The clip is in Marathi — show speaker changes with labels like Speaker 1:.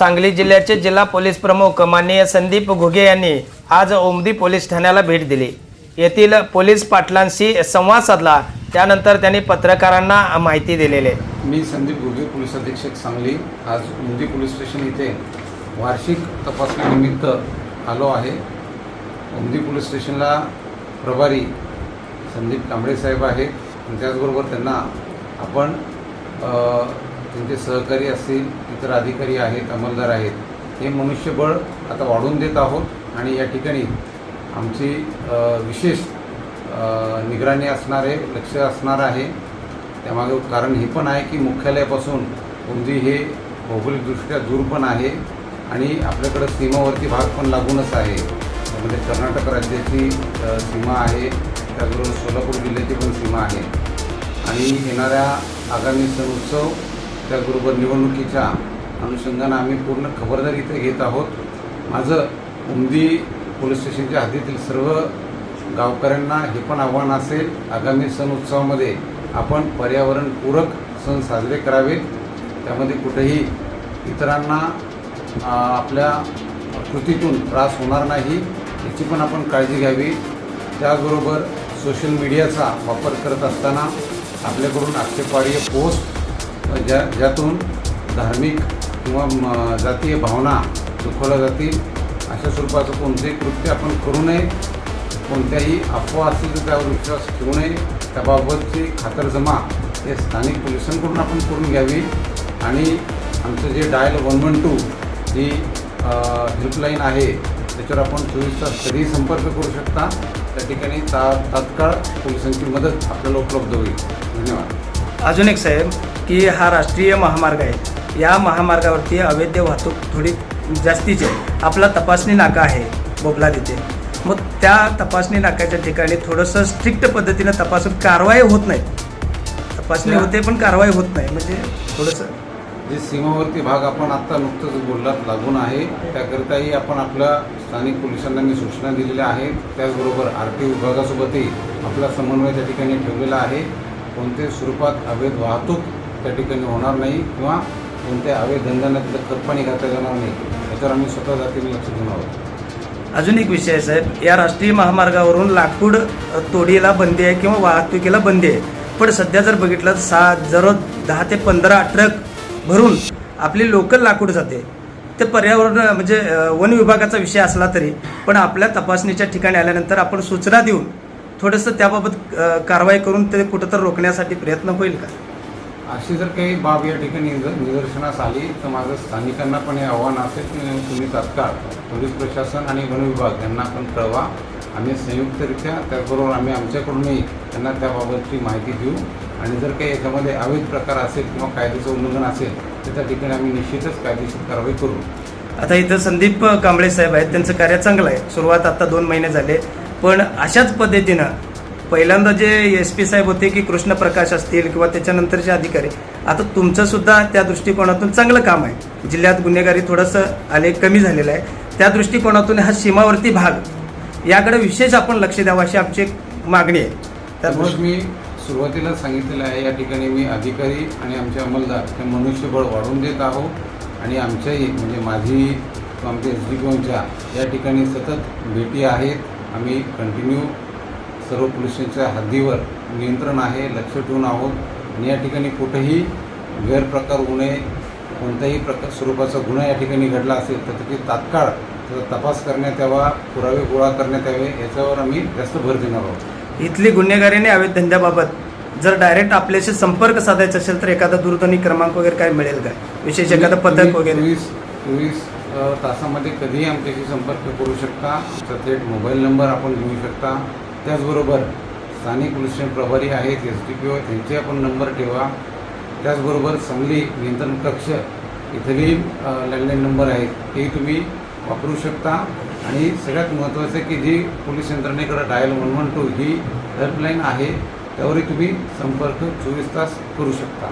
Speaker 1: सांगली जिल्ह्याचे जिल्हा पोलीस प्रमुख माननीय संदीप घुगे यांनी आज ओमदी पोलीस ठाण्याला भेट दिली. येथील पोलीस पाटलांशी संवाद साधला. त्यानंतर त्यांनी पत्रकारांना माहिती दिलेली. आहे
Speaker 2: मी संदीप घुगे पोलीस अधीक्षक सांगली. आज ओमदी पोलीस स्टेशन इथे वार्षिक तपासणीनिमित्त आलो आहे. उमदी पोलीस स्टेशनला प्रभारी संदीप कांबळे साहेब आहेत. त्याचबरोबर त्यांना आपण त्यांचे सहकारी असतील इतर अधिकारी आहेत अंमलदार आहेत हे मनुष्यबळ आता वाढवून देत आहोत आणि या ठिकाणी आमची विशेष निगराणी असणारे लक्ष असणार आहे. त्यामागे कारण हे पण आहे की मुख्यालयापासून उमदी हे भौगोलिकदृष्ट्या दूर पण आहे आणि आपल्याकडं सीमावरती भाग पण लागूनच आहे. त्यामध्ये कर्नाटक राज्याची सीमा आहे त्याचबरोबर सोलापूर जिल्ह्याची पण सीमा आहे. आणि येणाऱ्या आगामी सण उत्सव त्याचबरोबर निवडणुकीच्या अनुषंगानं आम्ही पूर्ण खबरदारी इथे घेत आहोत. माझं उमदी पोलीस स्टेशनच्या हद्दीतील सर्व गावकऱ्यांना हे पण आव्हान असेल आगामी सण उत्सवामध्ये आपण पर्यावरणपूरक सण साजरे करावेत. त्यामध्ये कुठेही इतरांना आपल्या कृतीतून त्रास होणार नाही याची पण आपण काळजी घ्यावी. त्याचबरोबर सोशल मीडियाचा वापर करत असताना आपल्याकडून आक्षेपार्ह पोस्ट ज्या ज्यातून धार्मिक किंवा म, जातीय भावना दुखवल्या जातील अशा स्वरूपाचं कोणतेही कृत्य आपण करू नये. कोणत्याही अफवा असतील तर त्यावर विश्वास ठेवू नये त्याबाबतची खातरजमा हे स्थानिक पोलिसांकडून आपण करून घ्यावी. आणि आमचं जे डायल वन वन टू ही हेल्पलाईन आहे त्याच्यावर आपण चोवीस तास कधीही संपर्क करू शकता. त्या ठिकाणी ता तात्काळ पोलिसांची मदत आपल्याला उपलब्ध होईल. धन्यवाद.
Speaker 1: अजून एक साहेब की हा राष्ट्रीय महामार्ग आहे. या महामार्गावरती अवैध वाहतूक थोडी जास्तीची आहे. आपला तपासणी नाका आहे बोबला तिथे मग त्या तपासणी नाक्याच्या ठिकाणी थोडंसं स्ट्रिक्ट पद्धतीनं तपासून कारवाई होत नाही. तपासणी होते पण कारवाई होत नाही म्हणजे थोडंसं.
Speaker 2: जे सीमावर्ती भाग आपण आत्ता नुकतंच बोललात लागून आहे त्याकरिताही आपण आपल्या स्थानिक पोलिसांना मी सूचना दिलेल्या आहेत. त्याचबरोबर आर टी विभागासोबतही आपला समन्वय त्या ठिकाणी ठेवलेला आहे. कोणत्याही स्वरूपात अवैध वाहतूक त्या ठिकाणी होणार नाही किंवा कोणत्या अवैध धंद्यांना तिथं खतपाणी घातलं जाणार नाही याच्यावर आम्ही स्वतः जातीने लक्ष देणार आहोत.
Speaker 1: अजून एक विषय आहे साहेब या राष्ट्रीय महामार्गावरून लाकूड तोडीला बंदी आहे किंवा वाहतुकीला बंदी आहे. पण सध्या जर बघितलं तर सात जर दहा ते पंधरा ट्रक भरून आपली लोकल लाकूड जाते. ते पर्यावरण म्हणजे वन विभागाचा विषय असला तरी पण आपल्या तपासणीच्या ठिकाणी आल्यानंतर आपण सूचना देऊन थोडंसं त्याबाबत कारवाई करून ते कुठंतरी रोखण्यासाठी प्रयत्न होईल का?
Speaker 2: अशी जर काही बाब या ठिकाणी निद- निदर्शनास आली तर माझं स्थानिकांना पण हे आव्हान असेल की तुम्ही तात्काळ पोलीस प्रशासन आणि वन विभाग यांना पण कळवा. आम्ही संयुक्तरित्या त्याचबरोबर आम्ही आमच्याकडूनही त्यांना त्याबाबतची माहिती देऊ. आणि जर काही याच्यामध्ये अवैध प्रकार असेल किंवा कायद्याचं उल्लंघन असेल तर त्या ठिकाणी आम्ही निश्चितच कायदेशीर कारवाई करू.
Speaker 1: आता इथं संदीप कांबळे साहेब आहेत. त्यांचं कार्य चांगलं आहे. सुरुवात आता दोन महिने झाले. पण अशाच पद्धतीनं पहिल्यांदा जे एस पी साहेब होते की कृष्ण प्रकाश असतील किंवा त्याच्यानंतरचे अधिकारी आता तुमचंसुद्धा त्या दृष्टिकोनातून चांगलं काम आहे. जिल्ह्यात गुन्हेगारी थोडंसं आले कमी झालेलं आहे. त्या दृष्टिकोनातून हा सीमावर्ती भाग याकडे विशेष आपण लक्ष द्यावं अशी आमची एक मागणी आहे.
Speaker 2: त्यामुळे मी सुरुवातीला सांगितलेलं आहे या ठिकाणी मी अधिकारी आणि आमचे अंमलदार हे मनुष्यबळ वाढवून देत आहोत. आणि आमच्याही म्हणजे माझी आमच्या एस डी या ठिकाणी सतत भेटी आहेत. आम्ही कंटिन्यू सर्व पोलीस स्टेशनच्या हद्दीवर नियंत्रण आहे लक्ष ठेवून आहोत. आणि या ठिकाणी कुठेही गैरप्रकार होऊ नये. कोणत्याही प्रकार स्वरूपाचा गुन्हा या ठिकाणी घडला असेल तर त्याची तात्काळ त्याचा तपास करण्यात यावा पुरावे गोळा करण्यात यावे याच्यावर आम्ही जास्त भर देणार आहोत.
Speaker 1: इथली गुन्हेगारी आणि अवैध धंद्याबाबत जर डायरेक्ट आपल्याशी संपर्क साधायचा असेल तर एखादा दूरध्वनी क्रमांक वगैरे काय मिळेल का? विशेष एखादं पथक वगैरे?
Speaker 2: चोवीस चोवीस तासामध्ये कधीही आमच्याशी संपर्क करू शकता. आमचा थेट मोबाईल नंबर आपण घेऊ शकता. त्याचबरोबर स्थानिक पोलीस स्टेशन प्रभारी आहेत एस डी पी ओ त्यांचे आपण नंबर ठेवा. त्याचबरोबर सांगली नियंत्रण कक्ष इथली लँडलाईन नंबर आहेत तेही तुम्ही वापरू शकता. आणि सगळ्यात महत्त्वाचं आहे की जी पोलीस यंत्रणेकडे डायल वन वन टू ही हेल्पलाईन आहे त्यावरही तुम्ही संपर्क चोवीस तास करू शकता.